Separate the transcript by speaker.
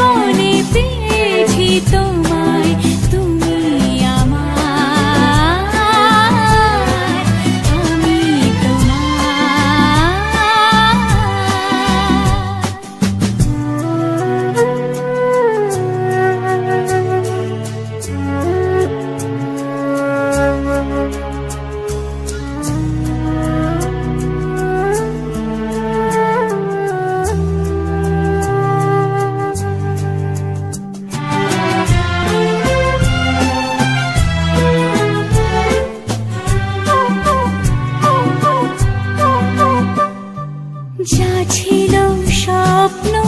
Speaker 1: জীবনে পেয়েছি তোমায় যা ছিল স্বপ্ন